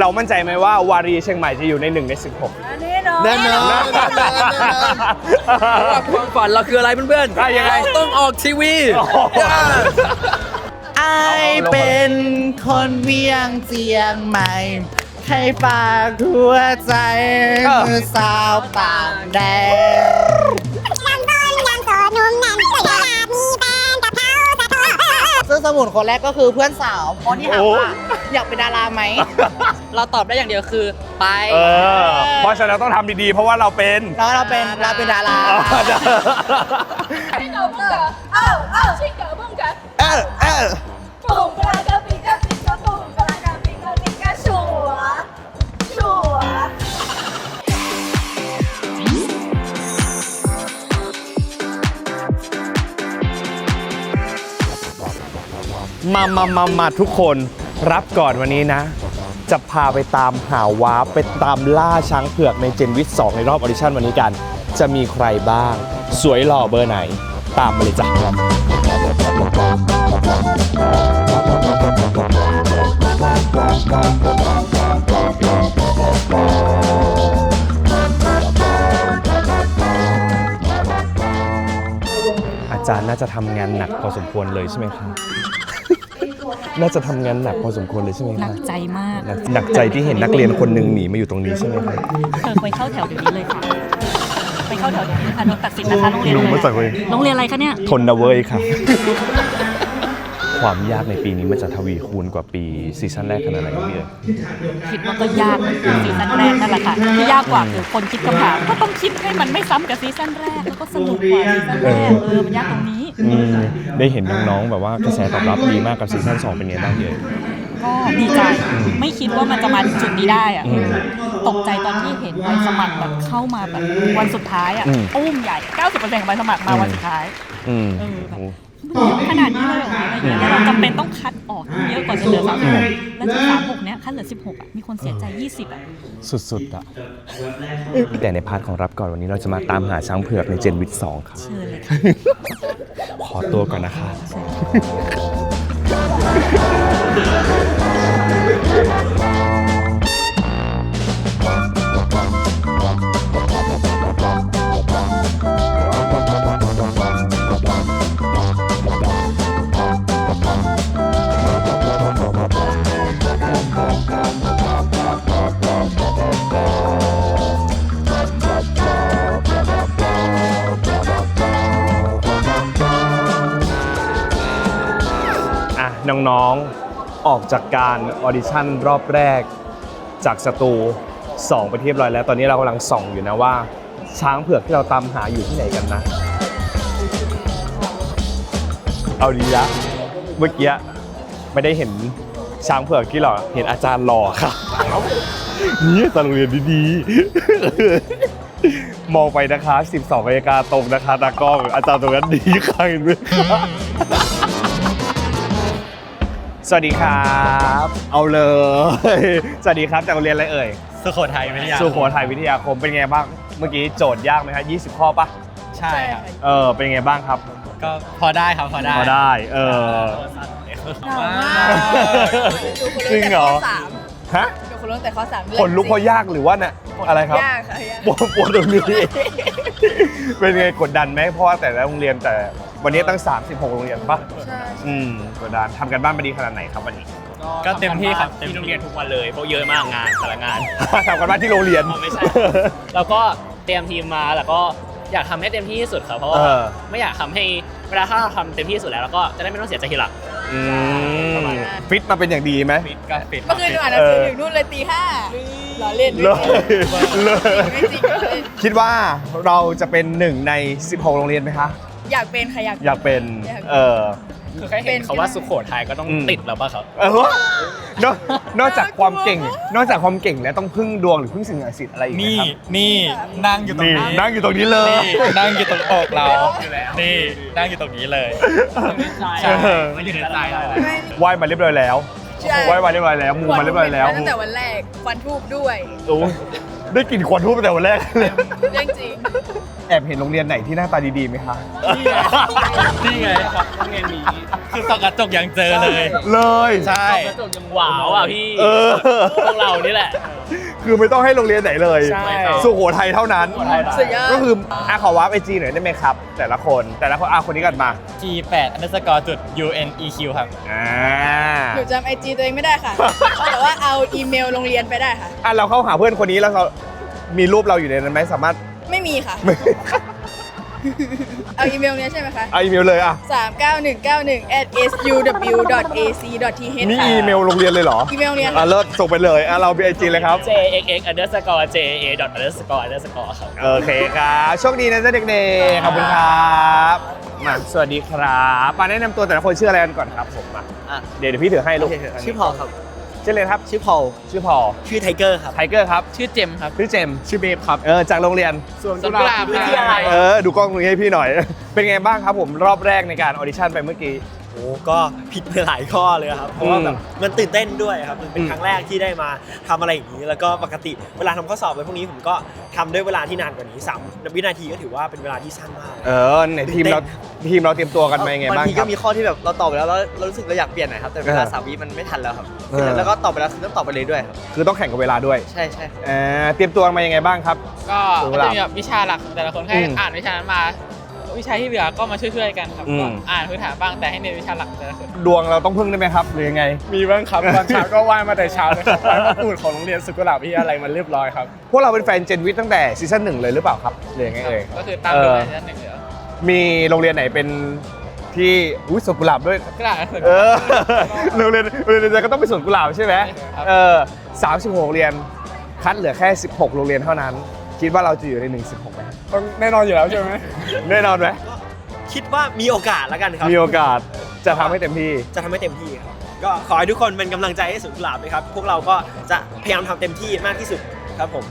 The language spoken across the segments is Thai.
เรามั่นใจไหมว่าวารีเชียงใหม่จะอยู่ในหนึ่งใน16 อันนี้เนาะแน่นอนแน่นอนแน่นอน ความฝันเราคืออะไรเพื่อนอะยังไง เราต้องออกทีวีโอ้โหไอเป็นคนเวียงเจียงใหม่ ให้ฝากหัวใจเออมือสาวต่างแดน ซึ่งสมุนคนแรกก็คือเพื่อนสาวเพราะที่ถามว่าอยากเป็นดาราไหม เราตอบได้อย่างเดียวคือไปเออเพราะฉะนั้นต้องทำดีๆ เพราะว่าเราเป็น แล้วเราเป็นเราเป็นดาราให้เราเพิ่งกันเอ้าเอ้าชิงเก๋เพิ่งกันเออเออปุ่มกระกระ มามามามาทุกคนรับก่อนวันนี้นะ จะพาไปตามหาวาร์ปไปตามล่าช้างเผือกในเจนวิท2ในรอบออดิชั่นวันนี้กัน จะมีใครบ้าง สวยหล่อเบอร์ไหน ตามมาเลยจ้ะอาจารย์น่าจะทำงานหนักพอสมควรเลยใช่ไหมครับ น่าจะทำงานหนักพอสมควรเลยใช่ไหมหคนัรับกใจมากหนักหนักใจที่เห็นนักเรียนคนหนึ่งหนีมาอยู่ตรงนี้ใช่ไหมครับเออไปเข้าแถวเดี๋ยวนี้เลยค่ะ ไปเข้าแถวเดี๋ยวนี้ค่ะโดนตัดสินนะคะโรงเรียนลุงอะไรมาจากเลยโรงเรียนอะไรคะเนี่ย ทนนะเว้ยครับ ความยากในปีนี้มันจะทวีคูณกว่าปีซีซั่นแรกขนาดไหนครับพี่เอ๋ย คิดว่าก็ยากเหมือนซีซั่นแรกนั่นแหละค่ะที่ยากกว่าคือคนคิดคำถามก็ต้องคิดให้มันไม่ซ้ำกับซีซั่นแรกแล้วก็สนุกกว่าซีซั่นแรกเออมันยากตรงนี้ อืมได้เห็นน้องๆแบบว่ากระแสตอบรับดีมากกับซีซั่น2เป็นไงบ้างพี่เอ๋ย ก็ดีใจไม่คิดว่ามันจะมาถึงจุดนี้ได้อะอืมตกใจตอนที่เห็นใบสมัครแบบเข้ามาแบบวันสุดท้ายอะอืม ตุ้มใหญ่ 90%ของใบสมัครมาวันสุดท้าย อืมเออแบบ ขนาดนี้เลยเหรออะไรอย่างเงี้ยแล้วเราจำเป็นต้องคัดออกเยอะกว่าจะเหลือสามสิบหกแล้วจากสามหกเนี้ยคัดเหลือสิบหกอะมีคนเสียใจยี่สิบอะสุดๆอะแต่ในพาร์ทของรับก่อนวันนี้เราจะมาตามหาช้างเผือกในเจนวิท2ครับเชิญเลยค่ะขอตัวก่อนนะคะอ่ จากการออดิชั่นรอบแรก จากสตู2ไปเรียบร้อยแล้ว ตอนนี้เรากำลังส่องอยู่นะว่า ช้างเผือกที่เราตามหาอยู่ที่ไหนกันนะ เอาดีละเมื่อกี้ไม่ได้เห็นช้างเผือกที่หรอเห็นอาจารย์หล่อค่ะนี่อาจารย์โรงเรียนดีๆ มองไปนะคะ 12นาฬิกาตรงนะคะตากล้องอาจารย์ตรงนั้นดีค่ะเห็นไหมคะ สวัสดีครับ เอาเลย สวัสดีครับจากโรงเรียนอะไรเอ่ย สุโขทัยวิทยาสุโขทัยวิทยาคมเป็นไงบ้าง เมื่อกี้โจทย์ยากไหมครับ20 ข้อปะใช่ครับ เออ เป็นไงบ้างครับ ก็พอได้ครับพอได้พอได้ เออว้าจริงเหรอสามฮะเดี๋ยวคนรู้ตั้งแต่ข้อสามผลลุกเพราะยากหรือว่าเนี่ยอะไรครับยากค่ะยากปวดปวดตรงนี้เป็นไงกดดันไหมเพราะว่าแต่ละโรงเรียนแต่ วันนี้ตั้ง 36 โรงเรียนปะใช่อืมกดดันทำกันบ้านมาดีขนาดไหนครับวันนี้ ก็เต็มที่ครับที่โรงเรียนทุกวันเลยเพราะเยอะมากงานแต่ละงาน ทำกันบ้านที่โรงเรียน อ๋อไม่ใช่ แล้วก็เตรียมทีมมาแล้วก็อยากทำให้เต็มที่ที่สุดครับเพราะว่าเออ ไม่อยากทำให้เวลาถ้าเราทำเต็มที่ที่สุดแล้วเราก็จะได้ไม่ต้องเสียใจทีหลัง อืมฟิตมาเป็นอย่างดีไหม ปิดก็ปิด เมื่อคืนหนูอ่านหนังสือถึงนู่นเลยตีห้าหล่อเล่นเลยเลย ไม่จริงล้อเล่นคิดว่าเราจะเป็นหนึ่งใน 16 โรงเรียนไหมคะ อยากเป็นค่ะอยาก อยากเป็นอยากเป็น เออ คือแค่เห็นเขาว่าสุโขทัยก็ต้องอืม ติดแล้วป่ะครับ เออนอกนอกจากความเก่ง นอกจากความเก่งแล้วต้องพึ่งดวงหรือพึ่งสิ่งศักดิ์สิทธิ์อะไรอีกไหมนี่ครับนี่นั่งอยู่ตรงนี่นี้นั่งอยู่ตรงนี้เลย นี่นั่งอยู่ตรงอกเรานี่นั่งอยู่ตรงนี้เลยใช่เออไม่อยู่ในใจเราไม่ไหว้มาเรียบร้อยแล้วใช่ไหว้มาเรียบร้อยแล้วมูมาเรียบร้อยแล้วตั้งแต่วันแรกควันทูบด้วย โอ้ได้กลิ่นควันทูบตั้งแต่วันแรกเลยเรื่องจริง แอบเห็นโรงเรียนไหนที่หน้าตาดีๆไหมคะนี่ไงครับโรงเรียนนี้คือส่องกระจกยังเจอเลย เลย ใช่ กระจกยังหวาวอะพี่เออ พวกเรานี่แหละ คือไม่ต้องให้โรงเรียนไหนเลย ใช่สุโขทัยเท่านั้น สุดยอด ก็คืออะขอวาร์ปไอจีหน่อยได้ไหมครับ แต่ละคน แต่ละคนอะคนนี้กันมา G8 underscore จุด UNEQ ครับ อ่า หนูจำไอจีตัวเองไม่ได้ค่ะแต่ว่าเอาอีเมลโรงเรียนไปได้ค่ะ อะเราเข้าหาเพื่อนคนนี้แล้วเรามีรูปเราอยู่ในนั้นไหมสามารถ ไม่มีค่ะไม่เอาอีเมลเนี้ยใช่ไหมคะ เอาอีเมลเลยอะ 39191 at suw.ac.th นี่ค่ะอีเมลโรงเรียนเลยเหรออีเมลเนี้ยอะเลิศส่งไปเลยอะเรามีไอจีเลยครับ jxx underscore ja dot underscore underscore ครับ โอเคครับโชคดีนะเจ้าเด็กๆขอบคุณครับมาสวัสดีครับมาแนะนำตัวแต่ละคนชื่ออะไรกันก่อนครับผมมาอะ เดี๋ยวเดี๋ยวพี่ถือให้ลูก ชื่อพอลครับ ชื่อเลยครับ ชื่อพอลชื่อพอชื่อไทเกอร์ครับ ไทเกอร์ครับ ชื่อเจมส์ครับ ชื่อเจมส์ชื่อเบฟครับ เออ จากโรงเรียนส่วนกุหลาบวิทยาลัยเออ ดูกล้องตรงนี้ให้พี่หน่อย เป็นไงบ้างครับผม รอบแรกในการออดิชั่นไปเมื่อกี้โอ้ ก็ผิดไปหลายข้อเลยครับ เพราะว่าแบบมันตื่นเต้นด้วยครับ มันเป็นอืมครั้งแรกที่ได้มาทำอะไรอย่างนี้ แล้วก็ปกติเวลาทำข้อสอบไว้พวกนี้ผมก็ทำด้วยเวลาที่นานกว่านี้สามวินาทีก็ถือว่าเป็นเวลาที่สั้นมาก เออในทีมเราทีมเราเตรียมตัวกันมายังไงบ้างบางทีคก็รับมีข้อที่แบบเราตอบไปแล้วแล้วเรารู้สึกเราอยากเปลี่ยนหน่อยครับแต่เวลาเออสามวิมันไม่ทันแล้วครับเออแล้วก็ตอบไปแล้วคือต้องตอบไปเลยด้วยครับคือต้องแข่งกับเวลาด้วย ใช่ใช่ครับเออเตรียมตัวมายังไงบ้างครับ ก็ส่วนกุก็หลาบจะมีแบบวิชาหลักของแต่ละคนแค่อืมอ่านวิชานั้นมา วิชาที่เหลือก็มาช่วยๆกันครับอืม ก็อ่านพื้นฐานบ้างแต่ให้เน้นวิชาหลักของแต่ละคนดวงเราต้องพึ่งได้ไหมครับ หรือยังไง มีบ้างครับตอนเช้าก็ไหว้มาแต่เช้าเลยครับไหว้พระตูดของโรงเรียนสุกุหลาบวิทยาลัยมันเรียบร้อยครับ พวกเราเป็นแฟนเจนวิทตั้งแต่ซีซั่นหนึ่งเลยหรือเปล่าครับหรือยังไงเอ่ย ก็คือตามดูในชั้นหนึ่งเหลือมีโรงเรียนไหนเป็นที่อุ้ยสวนกุหลาบด้วย กระดาษหนังสือเออโรงเรียนโรงเรียนเดียวก็ต้องเป็นสวนกุหลาบใช่ไหมครับ เออสามสิบหกโรงเรียน คัดเหลือแค่ 16 โรงเรียนเท่านั้น คิดว่าเราจะอยู่ในหนึ่งสิบหกไหมต้องแน่นอนอยู่แล้วใช่ไหมแน่นอนไหมคิดว่ามีโอกาสแล้วกันครับมีโอกาสจะทำให้เต็มที่ จะทำให้เต็มที่ครับก็ขอให้ทุกคนเป็นกำลังใจให้สุนกุหลาบนะครับ พวกเราก็จะพยายามทำเต็มที่มากที่สุดครับผม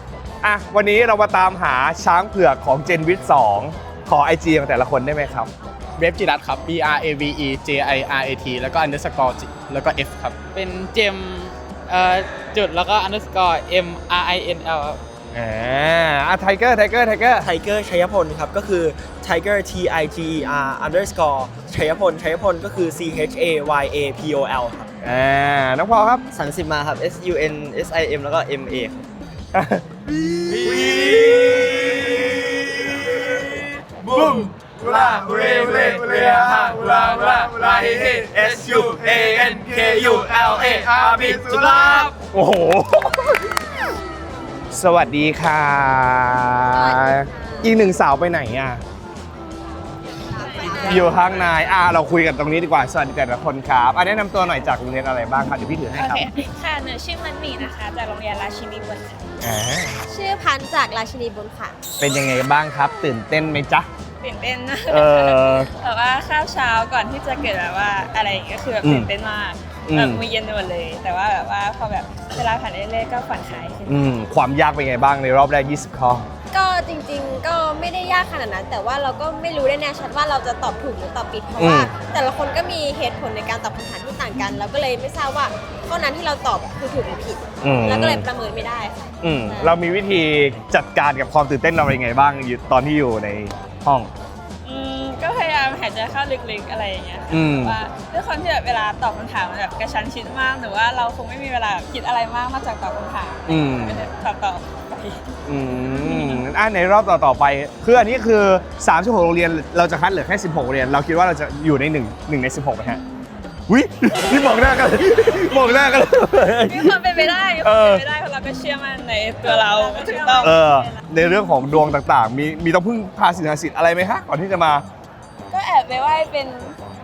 อะ วันนี้เรามาตามหาช้างเผือกของเจนวิท2ขอไอจีของแต่ละคนได้ไหมครับ เว็บจิรัตครับ B R A V E J I R A T แล้วก็ underscore จิแล้วก็ F ครับ เป็นเจมส์เอ่อจุดแล้วก็ underscore m r i n l ครับ อ่าอะไทเกอร์ไทเกอร์ไทเกอร์ไทเกอร์ชัยพลครับ ก็คือ Tiger T I G E R underscore ชัยพลชัยพลก็คือ C H A Y A P O L ครับอ่าน้องพอครับ สันสิมาครับ S U N S I M แล้วก็ M A ครับบุ้มลาเรเรเรฮาลาลาลาเฮเฮ S U A N K U L A R B สุลาบโอ้โห สวัสดีค่ะ อีกหนึ่งสาวไปไหนอะ อยู่ข้างในอะเราคุยกันตรงนี้ดีกว่า สวัสดีแต่ละคนครับอะแนะนำตัวหน่อยจากโรงเรียนอะไรบ้างครับเดี๋ยวพี่ถือให้โอครับเคค่ะหนูชื่อมันหมีนะคะ จากโรงเรียนราชินีบุญค่ะอ่าชื่อพันธุ์จากราชินีบุญค่ะ เป็นยังไงบ้างครับ ตื่นเต้นไหมจ๊ะ ตื่นเต้นนะเออแบบว่าข้าวเช้าก่อนที่จะเกิดแบบว่าอะไรอย่างเงี้ยคือแบบอืม ตื่นเต้นมาก อืม แบบมือเย็นไปหมดเลย แต่ว่าแบบว่าพอแบบเวลาผ่านเรื่อยๆก็ผ่อนคลายขึ้น อืมความยากเป็นไงบ้างในรอบแรก 20 ข้อ ก็จริงๆ ก็ไม่ได้ยากขนาดนั้น แต่ว่าเราก็ไม่รู้ได้แน่ชัดว่าเราจะตอบถูกหรือตอบผิดเพราะว่า อืม แต่ละคนก็มีเหตุผลในการตอบคำถามที่ต่างกัน เราก็เลยไม่ทราบว่าข้อนั้นที่เราตอบคือถูกหรือผิด อืมแล้วก็เลยประเมินไม่ได้ค่ะ อืมเรามีวิธีจัดการกับความตื่นเต้นเรายังไงบ้างอยู่ตอนที่อยู่ในห้องอืมก็พยายามหายใจเข้าลึกๆอะไรอย่างเงี้ยค่ะอืม ว่าด้วยความที่แบบเวลาตอบคำถามมันแบบกระชั้นชิดมากหรือว่าเราคงไม่มีเวลาคิดอะไรมากนอกจากตอบคำถามอืมไม่ได้ตอบตอบไปอืมอะในรอบต่อๆไป คืออันนี้คือ 36 โรงเรียน เราจะคัดเหลือแค่ 16 โรงเรียน เราคิดว่าเราจะอยู่ใน1หนึ่งใน 16ไหมฮะวินี่มองหน้ากันเลยมองหน้ากันเลย มีความเป็นไปได้มีความเป็นไปได้เพราะเราก็เชื่อมั่นในตัวเราถูกต้อง เออ ในเรื่องของดวงต่างๆ มีมีต้องพึ่งพาสิ่งศักดิ์สิทธิ์อะไรไหมคะก่อนที่จะมา ก็แอบไปไหว้เป็น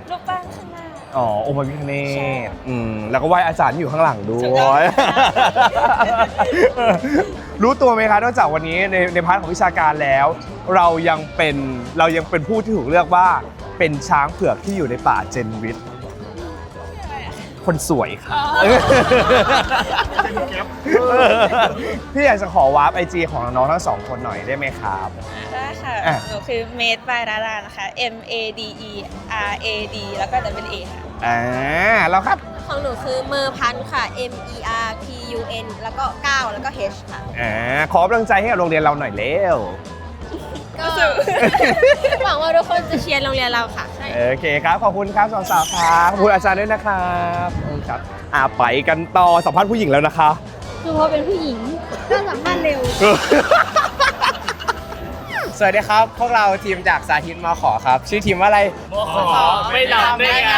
รูปปั้นข้างหน้า อ๋อองค์พระพิฆเนใช่ศอืมแล้วก็ไหว้อาจารย์ที่อยู่ข้างหลังด้ถูกวต้องยรู้ตัวไหมคะนอกจากวันนี้ในในพาร์ทของวิชาการแล้ว เรายังเป็นเรายังเป็นผู้ที่ถูกเลือกว่าเป็นช้างเผือกที่อยู่ในป่าเจนวิทย์คนสวยค่ะ พี่อยากจะขอวาร์ปไอจีของน้องๆทั้งสองคนหน่อยได้ไหมครับ ได้ค่ะอะ หนูคือเมดบายดารานะคะ M A D E R A D แล้วก็ W A ค่ะ อ่าแล้วครับของหนูคือเมอร์พันธุ์ค่ะ M E R P U N แล้วก็ 9 แล้วก็ H ค่ะ อ่าขอกำลังใจให้กับโรงเรียนเราหน่อยเร็วก็หวังว่าทุกคนจะเชียร์โรงเรียนเราค่ะโอเคครับขอบคุณครับสาวๆครับขอบคุณอาจารย์ด้วยนะครับขอบคุณครับอ่าไปกันต่อสัมภาษณ์ผู้หญิงแล้วนะคะ คือเพราะเป็นผู้หญิงก็สัมภาษณ์เร็ว สวัสดีครับ พวกเราทีมจากสาธิตมขอครับ ชื่อทีมว่าอะไรไม่ดำได้ไง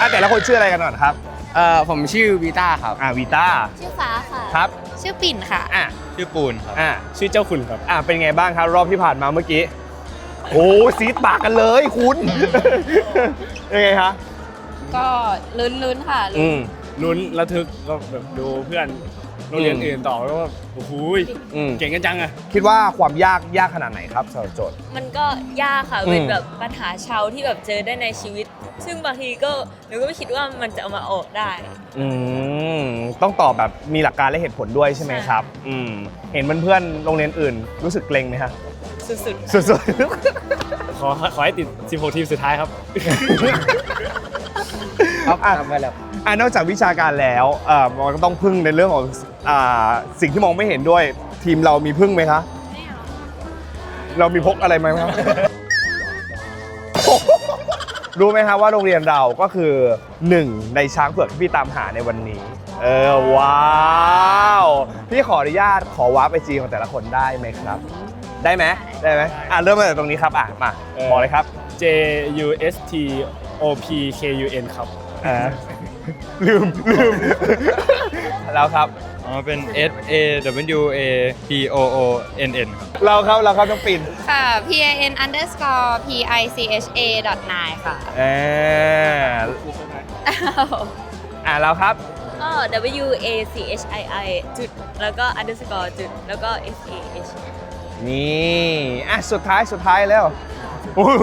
อะแต่ละคนชื่ออะไรกันก่อนครับเอ่อผมชื่อวีต้าครับ อ่าวีต้าชื่อฟ้าค่ะ ครับ ชื่อปิ่นค่ะ อะชื่อปูนครับอะชื่อเจ้าคุณครับ อะเป็นไงบ้างครับ รอบที่ผ่านมาเมื่อกี้โอ้ซีดปากกันเลยคุณยังไงคะก็ลุ้นๆค่ะอืมลุ้นระทึกก็แบบดูเพื่อน โรงเรียนอื่นต่อแล้วก็โอ้โหยอืมเก่งกันจังอะคิดว่าความยากยากขนาดไหนครับสำหรับโจทย์ มันก็ยากค่ะ อืม เป็นแบบปัญหาเชาวที่แบบเจอได้ในชีวิต ซึ่งบางทีก็หนูก็ไม่คิดว่ามันจะเอามาออกได้ อืมต้องตอบแบบมีหลักการและเหตุผลด้วยใช่ไหมครับอืมเห็นเพื่อนๆโรงเรียนอื่น รู้สึกเกรงไหมฮะสุดสุดขอขอให้ติด 16 ทีมสุดท้ายครับ ๆ ครับอะอะนอกจากวิชาการแล้วเอ่อมันก็ต้องพึ่งในเรื่องของอ่าสิ่งที่มองไม่เห็นด้วย ทีมเรามีพึ่งไหมคะเรามีพกอะไรไหมครับ รู้ไหมครับว่าโรงเรียนเราก็คือหนึ่งในช้างเผือกที่พี่ตามหาในวันนี้ เออว้าวพี่ขออนุญาตขอวาร์ปไอจีของแต่ละคนได้ไหมครับ ได้ไหมได้ไหมอะเริ่มมาจากตรงนี้ครับอะมาเออ บอกเลยครับ J U S T O P K U N ครับ อ่าลืมลืม แล้วครับ อ๋อเป็น S A W A P O O N N ครับ เราครับเราครับต้องปินค่ะ P I N underscore P I C H A dot 9ค่ะ เอออะเราครับๆก็ W A C H I I จุด แล้วก็ underscore จุด แล้วก็ S A H นี่ อะ สุดท้ายสุดท้ายแล้วอุ้ย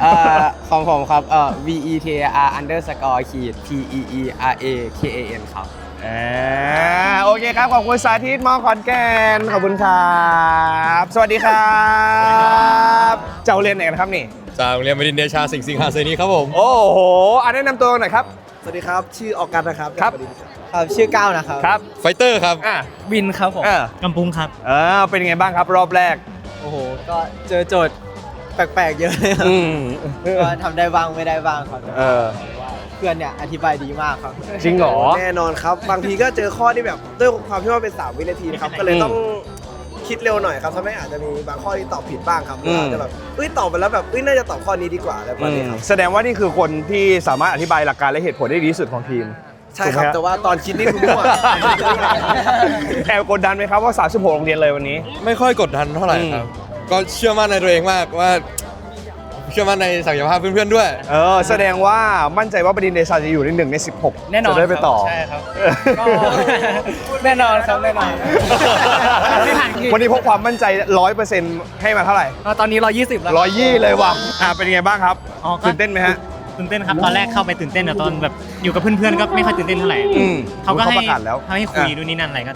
เอ่อของผมครับเอ่อ V E T R underscore ขีด P E E R A K A N ครับ อ่าโอเคครับ ขอบคุณสาธิตมอขอนแก่นขอบคุณครับ สวัสดีครับ เจ้าเรียนไหนกันครับนี่ จากโรงเรียนบดินทร์เดชาสิงห์สิงหาเสนีครับผม โอ้โหอันแนะนำตัวหน่อยครับ สวัสดีครับ ชื่อออกัสนะครับครับ ครับ ชื่อก้าวนะครับ ครับ ไฟเตอร์ครับ อะ วินครับผมเออ กำปุงครับ เออเป็นยังไงบ้างครับรอบแรก โอ้โห ก็เจอโจทย์ แปลกๆเยอะเลยครับอืมก็ทำได้บ้างไม่ได้บ้างครับเออ เพื่อนเนี่ยอธิบายดีมากครับ จริงเหรอ แน่นอนครับ บางทีก็เจอข้อที่แบบด้วยความที่ว่าเป็น 3 วินาทีนะครับ ก็เลยต้องคิดเร็วหน่อยครับทำให้อาจจะมีบางข้อที่ตอบผิดบ้างครับอืมอาจจะแบบเอ้ยตอบไปแล้วแบบเอ้ยน่าจะตอบข้อนี้ดีกว่าอะไรประมาณนี้ครับ แสดงว่านี่คือคนที่สามารถอธิบายหลักการและเหตุผลได้ดีที่สุดของทีมใช่ครับ ถูกไหมแต่ว่าตอนคิดนี่คือมั่ว แอบกดดันไหมครับว่า36โรงเรียนเลยวันนี้ ไม่ค่อยกดดันเท่าไหร่ครับ ก็เชื่อมั่นในตัวเองมากว่า เชื่อมั่นในศักยภาพเพื่อนๆด้วย เออแสดงว่ามั่นใจว่าบดินทร์เดชาจะอยู่ในหนึ่งใน 16แน่นอนจะได้ไปต่อ ใช่ครับก็แน่นอนครับแน่นอนวันนี้พกความมั่นใจ 100%ให้มาเท่าไหร่ ตอนนี้ 120 แล้วร้อยยี่เลยว่ะอะเป็นไงบ้างครับอ๋อก็ ตื่นเต้นไหมฮะ ตื่นเต้นครับตอนแรกเข้าไปตื่นเต้นแต่ตอนแบบอยู่กับเพื่อนๆก็ไม่ค่อยตื่นเต้นเท่าไหร่อืมเขาก็ให้ประกาศแล้วให้คุยนู่นนี่นั่นอะไรก็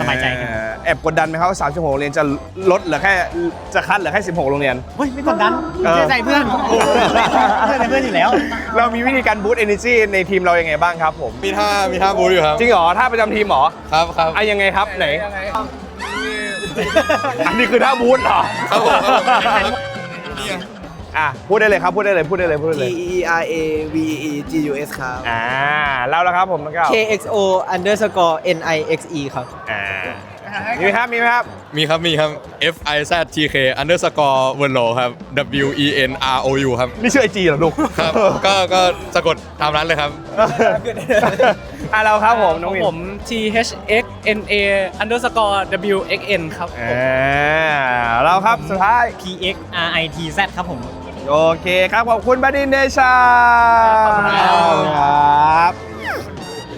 สบายใจครับเอ่อแอบกดดันไหมครับว่า36โรงเรียนจะลดเหลือแค่จะคัดเหลือแค่ 16 โรงเรียน เฮ้ยไม่กดดันเออ เชื่อใจเพื่อนเชื่อใจเพื่อนอยู่แล้ว เรามีวิธีการบูต energy ในทีมเรายังไงบ้างครับผม มีท่ามีท่าบูธอยู่ครับ จริงเหรอท่าประจำทีมเหรอครับครับ อะยังไงครับไหน อันนี้คือท่าบูธเหรอ ครับผมครับผม อะพูดได้เลยครับพูดได้เลยพูดได้เลยพูดได้ T เลย E R A V E G U S ครับ อ่าแล้วละครับผมน้องก้าว K X O underscore N I X E ครับ อ่ามีไหมครับมีไหมครับ มีครับ มีครับ F I Z T K underscore เวนโลครับ W E N R O U ครับนี่ชื่อไอจีเหรอลูกครับ ก็ก็สะกดตามนั้นเลยครับ อะเราครับผมน้องวิน ผม T H X N A underscore W X N ครับอ่าเราครับสุดท้าย P X R I T Z ครับผม โอเคครับ ขอบคุณบดินทร์เดชาขอบคุณครับครับ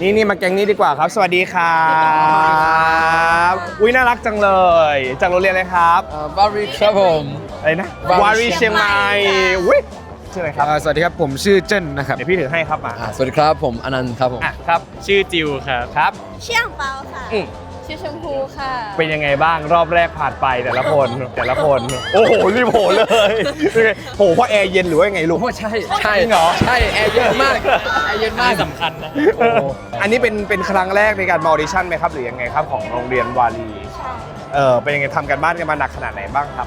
นี่นี่มาแกงนี้ดีกว่าครับ สวัสดีครับอุ้ยน่ารักจังเลย จากโรงเรียนอะไรครับบาริครับผมอะไรนะวาริวารีเชียงใหม่อุ้ยชื่ออะไรครับสวัสดีครับผมชื่อเจนนะครับเดี๋ยวพี่ถือให้ครับมาสวัสดีครับผมอนันต์ครับผมอะครับ ชื่อจิวครับครับ เชี่ยงเปาค่ะอืม ชื่อชมพูค่ะเป็นยังไงบ้างรอบแรกผ่านไปแต่ละคน แต่ละคน โอ้โหรีบโผล่เลยเป็นไงโผล่เพราะแอร์เย็นหรือว่ายังไงลูกใช่ใช่จริงเหรอ ใช่แอร์เย็นมากแอร์เย็นมากสำคัญนะโอ้อันนี้เป็นเป็นครั้งแรกในการมาออดิชั่นไหมครับหรือยังไงครับของโรงเรียนวารีใช่เออเป็นยังไงทำกันบ้านกันมาหนักขนาดไหนบ้างครับ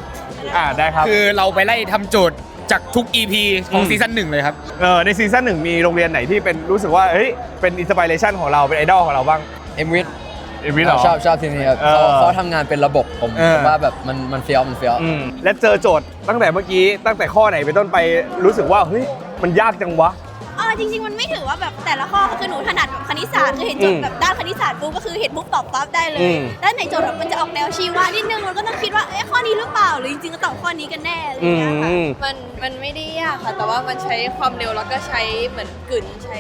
อ่าได้ครับคือเราไปไล่ทำโจทย์จากทุก EP ของอืมซีซั่นหนึ่งเลยครับ เออในซีซั่นหนึ่งมีโรงเรียนไหนที่เป็นรู้สึกว่าเฮ้ยเป็นอินสปิเรชันของเราเป็นไอดอลของเราบ้าง เอ็มวิท เอวิทเหรอ ชอบชอบทีมนี้ครับเออ เขาเขาทำงานเป็นระบบผมเออ ผมว่าแบบมันมันเฟี้ยวมันเฟี้ยว อืมและเจอโจทย์ตั้งแต่เมื่อกี้ตั้งแต่ข้อไหนไปนต้นไปรู้สึกว่าเฮ้ยมันยากจังวะอ๋อจริงๆ มันไม่ถือว่าแบบแต่ละข้อคือหนูถนัดแบบคณิตศาสตร์คือเห็นโจทอืมย์แบบด้านคณิตศาสตร์ปุ๊บก็คือเห็นปุ๊บตอบปั๊บได้เลอืยมแล้วในโจทย์แบบมันจะออกแนวชีวะนิดนึงมันก็ต้องคิดว่าเอ๊ะข้อนี้หรือเปล่าหรือจริงๆก็ตอบข้อนี้กันแน่อะไรอย่างเงี้ยค่ะอืมมันมันไม่ได้ยากค่ะ แต่ว่ามันใช้ความเร็วแล้วก็ใช้เหมือนกลืนใช้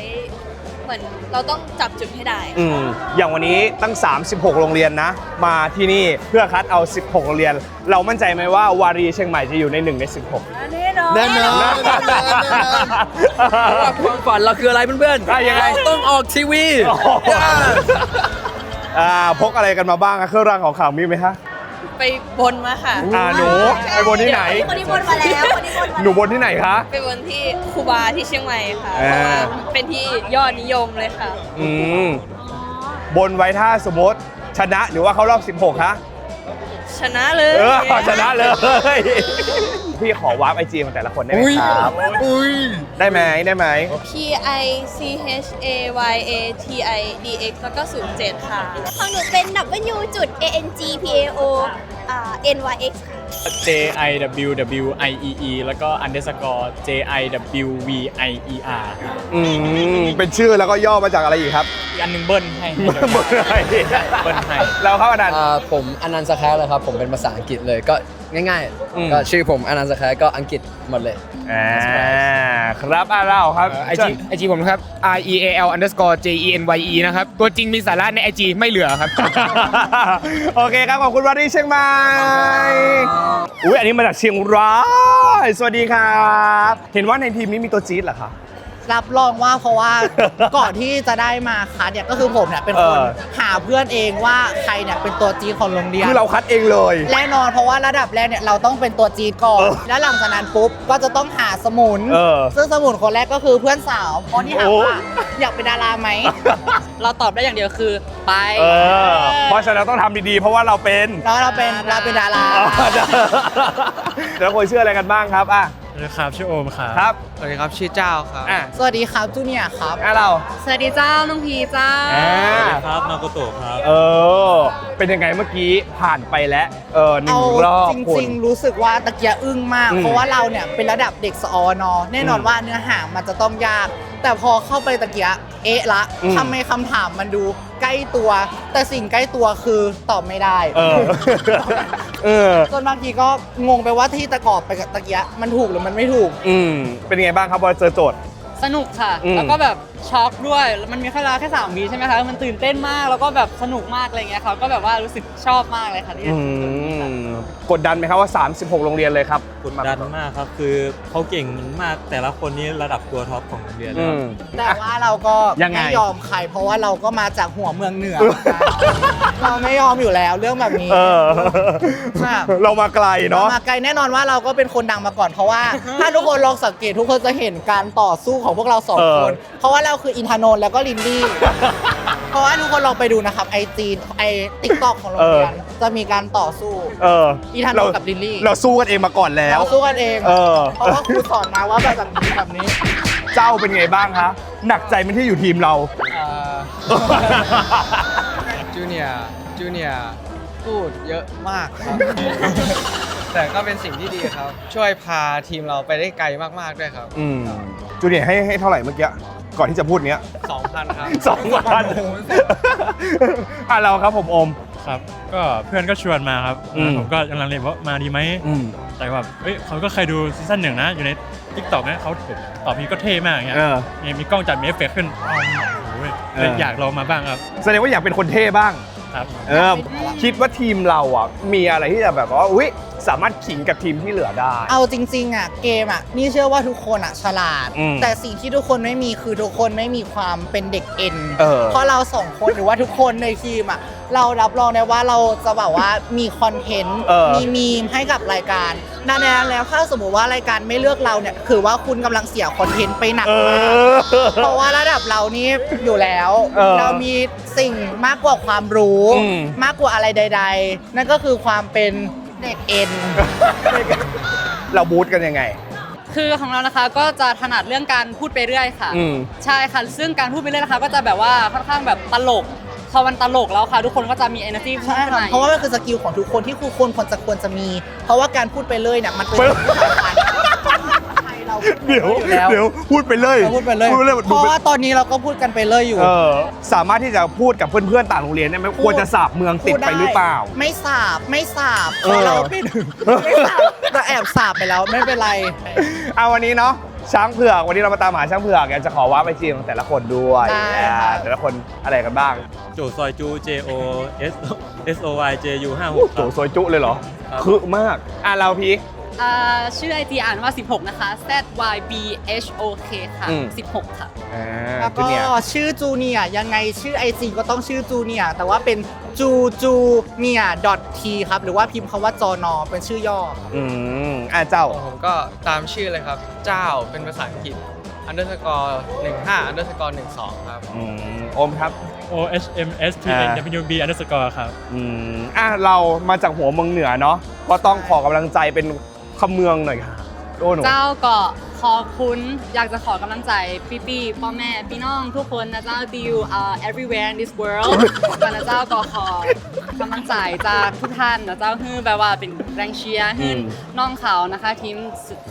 เหมือนเราต้องจับจุดให้ได้ อืมอย่างวันนี้ตั้ง 36 โรงเรียนนะ มาที่นี่เพื่อคัดเอา 16 โรงเรียน เรามั่นใจไหมว่าวารีเชียงใหม่จะอยู่ใน 1 ใน 16 แน่นอนแน่นอนความฝันเราคืออะไรเพื่อนอะยังไง เราต้องออกทีวี อ่าพกอะไรกันมาบ้างอะเครื่องรางของขลังมีไหมฮะ ไปบนมาค่ะ อ่าหนูไปบนที่ไหน คนที่บนมาแล้วคนที่บนมาหนูบนที่ไหนคะ ไปบนที่ครูบาที่เชียงใหม่ค่ะอ่าเพราะว่าเป็นที่ยอดนิยมเลยค่ะ อืมบนไว้ถ้าสมมติชนะหรือว่าเข้ารอบ 16ฮะ ชนะเลยเออชนะเลย พี่ขอวาร์ปไอจีของแต่ละคนได้ไหมครับอุ้ยได้ไหมได้ไหม P I C H A Y A T I D X แล้วก็07 ค่ะ ของหนูเป็น W จุด A N G P A O อ่า N Y X ค่ะ J I W W I E E แล้วก็ underscore J I W V I E R อืมเป็นชื่อแล้วก็ย่อมาจากอะไรอีกครับ อีกอันหนึ่งเบิ้ลให้เบิ้ลให้เบิ้ลให้เราเข้าอนันต์ อ่าผมอนันต์สแคร์เลยครับผมเป็นภาษาอังกฤษเลยก็ง่ายอืม ๆ ก็ชื่อผมอนันต์สแคร์ก็อังกฤษหมดเลย อ่าครับอ่าเราครับไอจีไอจีผมนะครับ R E A L underscore J E N Y E นะครับ ตัวจริงมีสาระในไอจีไม่เหลือครับ โอเคครับ ขอบคุณวารีเชียงใหม่อุ้ยอันนี้มาจากเชียงรายสวัสดีครับ เห็นว่าในทีมนี้มีตัวจี๊ดเหรอคะ รับรองว่าเพราะว่าก่อนที่จะได้มาคัดเนี่ยก็คือผมเนี่ยเป็นคนเออ หาเพื่อนเองว่าใครเนี่ยเป็นตัวจีดของโรงเรียน คือเราคัดเองเลย แน่นอนเพราะว่าระดับแรกเนี่ยเราต้องเป็นตัวจีดก่อน เออแล้วหลังจากนั้นปุ๊บก็จะต้องหาสมุนเออซึ่งสมุนคนแรกก็คือเพื่อนสาวเพราะที่ถามโอ้ว่าอยากเป็นดาราไหม เราตอบได้อย่างเดียวคือไปเออเพราะฉะนั้นต้องทำดีๆ เพราะว่าเราเป็น แล้วเราเป็นเราเป็นดารา แล้วคนชื่ออะไรกันบ้างครับอะ ครับชื่อโอมครับครับ สวัสดีครับชื่อเจ้าครับอะสวัสดีครับจูเนียร์ครับอะเรา สวัสดีเจ้าน้องพีเจ้า อ่าครับมาโกโตะครับ เออ เป็นยังไงเมื่อกี้ผ่านไปแล้ว เออหนึ่เอางรอบจคุณ ริงๆ รู้สึกว่าตะเกียอึ้งมาก อืมเพราะว่าเราเนี่ยเป็นระดับเด็กสอนอแน่นอนอืมว่าเนื้อหามันจะต้องยาก แต่พอเข้าไปตะเกียเอ๊ะละอืม ทำไมคำถามมันดูใกล้ตัว แต่สิ่งใกล้ตัวคือตอบไม่ได้เออ เออ จนบางทีก็งงไปว่าที่ตะกอบไปกับตะเกียมันถูกหรือมันไม่ถูก อืม เป็นยังไงบ้างครับพอเจอโจทย์ สนุกค่ะ อืม แล้วก็แบบ ช็อกด้วยมันมีแค่เวลาแค่3วีใช่ไหมคะมันตื่นเต้นมากแล้วก็แบบสนุกมากอะไรเงี้ยค่ะก็แบบว่ารู้สึกชอบมากเลยค่ะที่อืมกดดันไหมครับว่า 36 โรงเรียนเลยครับกดดันมากครับ คือเขาเก่งมากแต่ละคนนี้ระดับตัวท็อปของโรงเรียนอืแล้วมแต่ว่าเราก็ยังไง ไม่ยอมใครเพราะว่าเราก็มาจากหัวเมืองเหนือเราไม่ยอมอยู่แล้วเรื่องแบบนี้ เออ ค่ะ เรามาไกลเนาะ มาไกลแน่นอนว่าเราก็เป็นคนดังมาก่อนเพราะว่า ถ้าทุกคนลองสังเกตทุกคนจะเห็นการต่อสู้ของพวกเราสองเออ คน เพราะว่าเราคืออินทนนท์แล้วก็ลินดี้ เพราะว่าทุกคนลองไปดูนะครับไอจีไอติ๊กต็อกของโรงเรียนจะมีการต่อสู้ เอออีธานนท์กับลิลลี่ เราสู้กันเองมาก่อนแล้ว เราสู้กันเอง เออ เพราะว่าครูสอนมาว่าแบบนี้แบบนี้ เจ้าเป็นไงบ้างคะ หนักใจมันที่อยู่ทีมเราจูเนียร์จูเนียร์พูดเยอะมากครับ แต่ก็เป็นสิ่งที่ดีครับ ช่วยพาทีมเราไปได้ไกลมากๆด้วยครับ อืมจูเนียร์ให้ให้เท่าไหร่เมื่อกี้ ก่อนที่จะพูดเนี้ย2,000ครับ สองพันอะเราครับผมโอม ครับ ก็เพื่อนก็ชวนมาครับอืม ผมก็กำลังเลยว่ามาดีไหม อืม แต่แบบเอ้ยเขาก็เคยดูซีซั่นหนึ่งนะ อยู่ในทิกตอกนะเขาแบบตอบนี้ก็เท่มากอย่างเงี้ยเออมีมีกล้องจัดมีเอฟเฟกต์ขึ้นอ้าวโอ้ยเลยเออ อยากลองมาบ้างครับ แสดงว่าอยากเป็นคนเท่บ้าง ครับ เออคิดว่าทีมเราอะมีอะไรที่จะแบบว่าอุ๊ย สามารถขิงกับทีมที่เหลือได้ เอาจริงๆอะเกมอะนี่เชื่อว่าทุกคนอะฉลาด อืมแต่สิ่งที่ทุกคนไม่มีคือทุกคนไม่มีความเป็นเด็กเอ็นเออเพราะเราสองคนหรือว่าทุกคนในทีมอะเรารับรองได้ว่าเราจะแบบว่ามีคอนเทนต์เออ มีมีมให้กับรายการดังนั้นแล้วถ้าสมมติว่ารายการไม่เลือกเราเนี่ยคือว่าคุณกำลังเสียคอนเทนต์ไปหนักเอมาก อ เพราะว่าระดับเรานี่อยู่แล้ว เออเรามีสิ่งมากกว่าความรู้ อืมมากกว่าอะไรใด ๆ นั่นก็คือความเป็น เด็กเอ็น เราบูธกันยังไง คือของเรานะคะก็จะถนัดเรื่องการพูดไปเรื่อยค่ะ อืม ใช่ค่ะ ซึ่งการพูดไปเรื่อยนะคะ ก็จะแบบว่าค่อนข้างแบบตลกพอมันตลกแล้วค่ะ ทุกคนก็จะมี energy ใช่ครับเพราะว่ามันคือสกิลของทุกคนที่ครูคนควรจะควรจะมี เพราะว่าการพูดไปเลยเนี่ยมันเป็นเปิดสิ่งที่สำคัญไทย เราเดี๋ยวอยู่แล้วเดี๋ยวพูดไปเลยเราพูดไปเลยพูดไปเลยเพดูราะเป็นว่าตอนนี้เราก็พูดกันไปเลยอยู่เออสามารถที่จะพูดกับเพื่อนๆต่างโรงเรียนได้ไหมควรจะสาบเมืองติดไปหรือเปล่า ไม่สาบไม่สาบเออ เราไม่ไม่สาบเราแอบสาบไปแล้วไม่เป็นไร เอาวันนี้เนาะช้างเผือกวันนี้เรามาตามหาช้างเผือกอยากจะขอว่าไปจีของแต่ละคนด้วยได้ค่ะ อ่าแต่ละคนอะไรกันบ้างโจซอยจู J O S S O Y J U 5โอ้6โหซอยจุเลยเหรอคือมากอะเราพีค อ่าชื่อไอจีอ่านว่า 16 นะคะ Z Y B H O K ค่ะ อืม 16 ค่ะ อ่าแล้วจูก็เนียร์ชื่อจูเนียร์ยังไงชื่อไอจีก็ต้องชื่อจูเนียร์แต่ว่าเป็นจูจูเนียดอททีครับ หรือว่าพิมพ์คำว่าจอนอเป็นชื่อย่ออืมอะเจ้า ของผมก็ตามชื่อเลยครับ เจ้าเป็นภาษาอังกฤษ underscore 15 underscore 12 ครับ อืมโอมครับ O H M S T N W B underscore ครับ อืมอะเรามาจากหัวเมืองเหนือเนาะก็ต้องขอกำลังใจเป็น คำเมืองหน่อยค่ะโอ้หนู เจ้าก็ขอบคุณอยากจะขอกำลังใจพี่พี่ๆพ่อแม่พี่น้องทุกคนนะเจ้าที่อยู่ uh, everywhere in this world ก็นะเจ้าก็ขอกำลังใจจากทุกท่านนะเจ้าคือแบบว่าเป็นแรงเชียร์ให้น้องเขานะคะ ทีม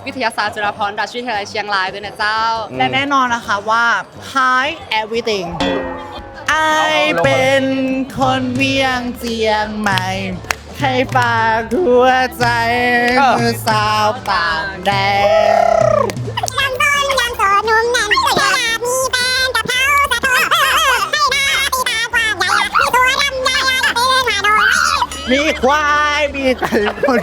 วิทยาศาสตร์จุฬาภรณ์ราชวิทยาลัยเชียงรายด้วยนะเจ้าและแน่นอนนะคะว่า Hi everything ไอเป็นคนเวียงเจียงใหม่ ใครฝากหัวใจคือสาวต่างแดน มีควายมีไก่คน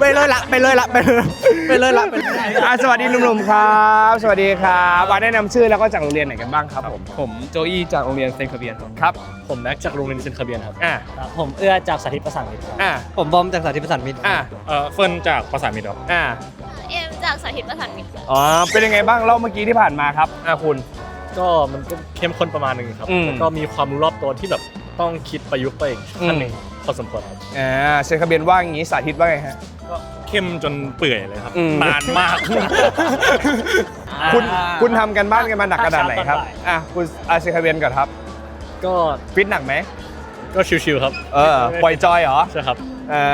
ไปเลยละไปเลยละไปเลยไปเลยละไปเลยละอะสวัสดีหนุ่มๆครับ สวัสดีครับมาแนะนำชื่อแล้วก็จากโรงเรียนไหนกันบ้างครับผมผมโจอี้จากโรงเรียนเซนคาเบียนครับครับผมแม็กจากโรงเรียนเซนคาเบียนครับอะผมเอื้อจากสาธิตประสานมิตรอะผมบอมจากสาธิตประสานมิตรอะเอ่อเฟิร์นจากประสานมิตรครับอะเอ็มจากสาธิตประสานมิตรค่ะอ๋อเป็นยังไงบ้างเล่าเมื่อกี้ที่ผ่านมาครับอะคุณ ก็มันก็เข้มข้นประมาณหนึ่งครับอืมแล้วก็มีความรู้รอบตัวที่แบบต้องคิดประยุกต์ไปอีกขั้นหนึ่ง พอสมควรครับอ่าเชนคาเบียนว่าอย่างนี้สาธิตว่าไงฮะ ก็เข้มจนเปื่อยเลยครับอืม นานมาก คุณคุณทำกันบ้านกันมาหนักขนาดไหนครับภาคเช้าตอนบ่าย อะคุณอาเชนคาเบียนก่อนครับก็ฟิตหนักไหมก็ชิวๆครับ เออปล่อยจอยเหรอ ใช่ครับ อ่า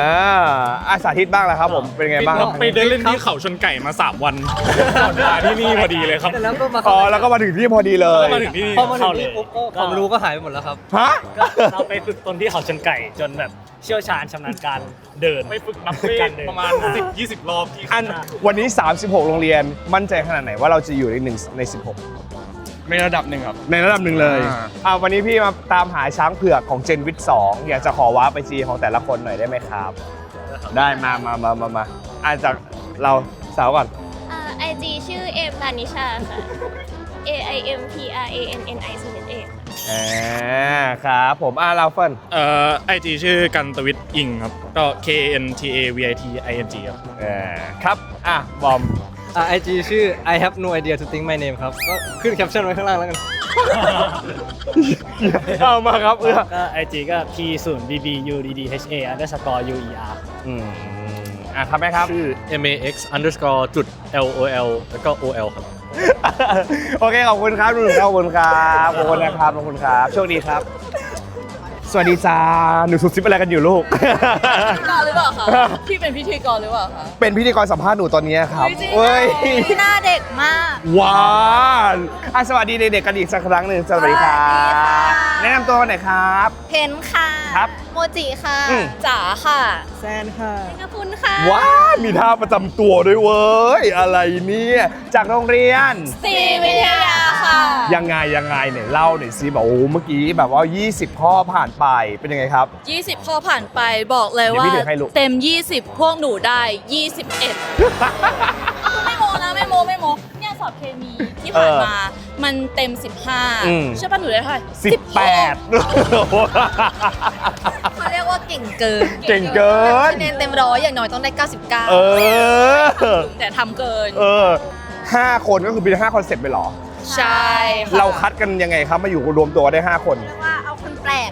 อะสาธิตบ้างแล้วครับผม เป็นไงบ้างครับไปเดินเล่นที่เขาชนไก่มา 3 วันก่อนมาที่นี่พอดีเลยครับ แล้วก็มาอ๋อแล้วก็มาถึงที่พอดีเลย มาถึงที่นี่พอมาถึเข้างเลที่ยปุ๊บก็ความรู้ก็หายไปหมดแล้วครับฮะเราไปฝึกตนที่เขาชนไก่จนแบบเชี่ยวชาญชำนาญการเดินไปฝึกนับเลขประมาณ 10-20 รอบที่อันวันนี้ 36 โรงเรียนมั่นใจขนาดไหนว่าเราจะอยู่ในหนึ่งใน 16 ในระดับหนึ่งครับ ในระดับหนึ่งเลยอ่า อ่าวันนี้พี่มาตามหาช้างเผือกของเจนวิทย์2อยากจะขอว้าไปจีของแต่ละคนหน่อยได้ไหมครับ ได้มามามามามาอ่าจากเราสาวก่อน ไอจีชื่อเอ็มดานิชาค่ะ A I M P R A N N I C H A อ่าครับผมอ่าเราเฟิร์นเอ่อไอจีชื่อกันตวิทอิงครับ ก็ K N T A V I T I N G ครับ อ่าครับ อะ บอม ไอจีชื่อ I have no idea to think my name ครับ ก็ขึ้นแคปชั่นไว้ข้างล่างแล้วกัน เอามาครับเอื้อก็ไอจีก็ P 0 B B U D D H A underscore U E R อืมอะครับแม่ครับ ชื่อ M A X underscore จุด L O L แล้วก็ O L ครับ โอเคขอบคุณครับหนุ่มๆขอบคุณครับขอบคุณนะครับขอบคุณครับโชคดีครับ สวัสดีจ้าหนูสุดซิปอะไรกันอยู่ลูกก่อนหรือเปล่าคะพี่เป็นพิธีกรหรือเปล่าคะ เป็นพิธีกรสัมภาษณ์หนูตอนนี้ครับจริงเว้ยหน้าเด็กมาก ว้าวอะสวัสดีเด็กๆกันอีกสักครั้งหนึ่งสวัสดีครับแนะนำตัวกันหน่อยครับ เพนค่ะครับโมจิค่ะอืม จ๋าค่ะแซนค่ะแมงกะพรุนค่ะว้าวมีท่าประจำตัวด้วยเว้ย อะไรเนี่ย จากโรงเรียน สีวิทยา ค่ะยังไงยังไงเนี่ยเล่าหน่อยสิบอกโอ้เมื่อกี้แบบว่า 20 ข้อผ่านไปเป็นยังไงครับ 20 ข้อผ่านไปบอกเลยเดี๋ยวว่าพี่ถือให้ลูก เต็ม 20 พวกหนูได้ 21 ไม่โมนะไม่โมไม่โมเนี่ยสอบเคมีที่ผ่านมามันเต็ม อืม 15 ใช่ป่ะหนูได้เท่าไหร่สิบแปดเขาเรียกว่าเก่งเกินเก่งเกิน คะแนนเต็มร้อยอย่างน้อยต้องได้99เออแต่ทำเกิน เออห้าคนก็คือเป็นห้าคอนเซ็ปต์ไปเหรอ ใช่ค่ะเราคัดกันยังไงครับมาอยู่รวมตัวได้ 5 คนว่าเอาคนแปลก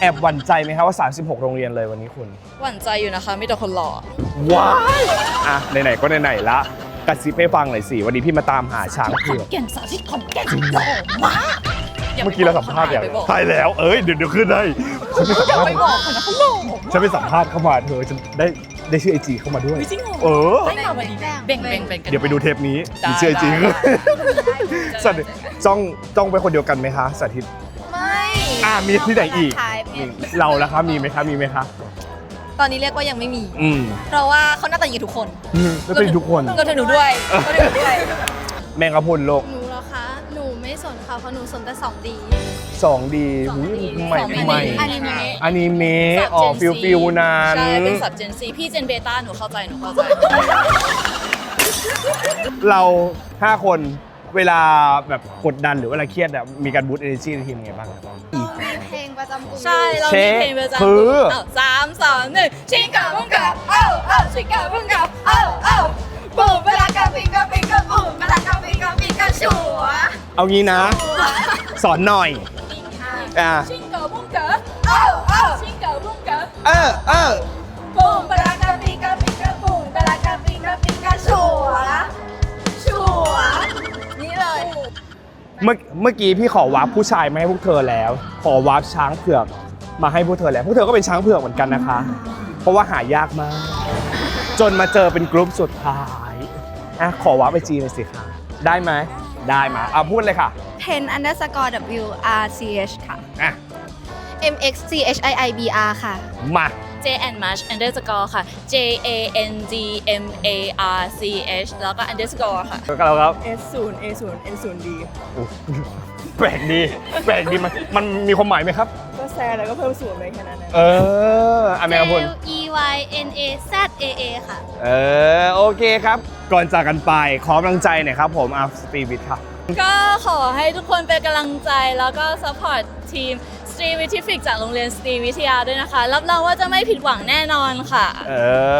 แอบหวั่นใจไหมครับว่า 36 โรงเรียนเลยวันนี้คุณ หวั่นใจอยู่นะคะมีแต่คนหล่อว้ายอะไหนๆก็ไหนๆละกระซิบให้ฟังหน่อยสิวันนี้พี่มาตามหาช้างเผือกแก่นสาธิตของแก่นหล่อมากเมื่อกี้เราสัมภาษณ์อย่างไปบอกใช่แล้ว เอ้ยเดี๋ยวเดี๋ยวขึ้นได้ฉันไปสัมภาษณ์ไปบอกเขานะเขาหล่อฉันไปสัมภาษณ์เข้ามาเธอฉันได้ ได้ชื่อไอจีเข้ามาด้วย จริงเหรอเออ ไม่มาวันนี้เบ่งเบ่งเบ่งกัน เดี๋ยวไปดูเทปนี้ได้มีชื่อไอจีได้ สัตว์จ้องจ้องไปคนเดียวกันไหมคะสาธิตไม่อ่ามีที่ไหนอีก ท้ายเนี่ยเราล่ะคะมีไหมคะมีไหมคะตอนนี้เรียกว่ายังไม่มี อืมเพราะว่าเขาหน้าตาอย่างนี้ทุกคนอืมแล้วเป็นทุกคน รวมถึงหนูด้วยรวมถึงหนูด้วย แมงกะพรุนโลก หนูเหรอคะหนู ไม่สนค่ะเพราะหนูสนแต่สองดี สองดีหูยใหม่สองดีใหม่อนิเมะอนิเมะสับออก Gen ฟิล Z ฟิลนั้นใช่เป็นสับเจนซีพี่เจนเบต้าหนูเข้าใจหนูเข้าใจ เรา5คนเวลาแบบกดดันหรือเวลาเครียดอะมีการบูตเอเนจีในทีมยังไงบ้างครับมีเพลงประจำกลุ่มใช่เรามีเพลงประจำคือเอ้าสามสองหนึ่งชิงกับมึงกับเอ้าเอ้าชิงกับมึงกับเอ้าเอ้าปุ่ม เอางี้นะ สอนหน่อย อ่า ชิงกับบุ้งกับเอ้าเอ้าชิงกับบุ้งกับเออเออปุ่มเวลากาปิกาปิกาปุ่มเวลากาปิกาปิกาชัวชัวนี่เลยเมื่อเมื่อกี้พี่ขอวาร์ปผู้ชายมาให้พวกเธอแล้ว ขอวาร์ปช้างเผือกมาให้พวกเธอแล้ว พวกเธอก็เป็นช้างเผือกเหมือนกันนะคะ เพราะว่าหายากมาก จนมาเจอเป็นกรุ๊ปสุดท้ายอะขอวาร์ปไปจีหน่อยสิคะได้ไหม ได้มาเอาพูดเลยค่ะเพน underscore w r c h ค่ะ อะ m x c h i i b r ค่ะ มา J and March underscore ค่ะ J A N D M A R C H แล้วก็ underscore ค่ะก็แล้วครับ S 0 A 0 N 0 D โอ้แปลกดี แปลกดีมันมันมีความหมายไหมครับ ก็แซร์แล้วก็เพิ่มศูนย์ไปแค่นั้นเอออะแมงกะพรุน e y n a z a a ค่ะ เออ โอเคครับ ก่อนจากกันไป ขอกำลังใจหน่อยครับผมอาสตีวิทครับ ก็ขอให้ทุกคนเป็นกำลังใจแล้วก็สปอร์ตทีมสตรีวิทิฟิกจากโรงเรียนสตรีวิทยาด้วยนะคะ รับรองว่าจะไม่ผิดหวังแน่นอนค่ะ เอ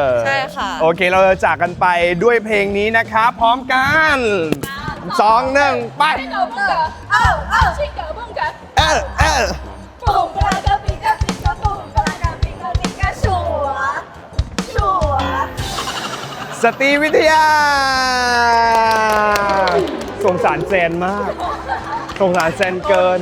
อใช่ค่ะ โอเค เราจะจากกันไปด้วยเพลงนี้นะครับ พร้อมกันสองหนึ่งไป ชิงกับบุ้งกับเอ้าเอ้าชิงกับบุ้งกับ สตรีวิทยา สงสารแซนมาก สงสารแซนเกิน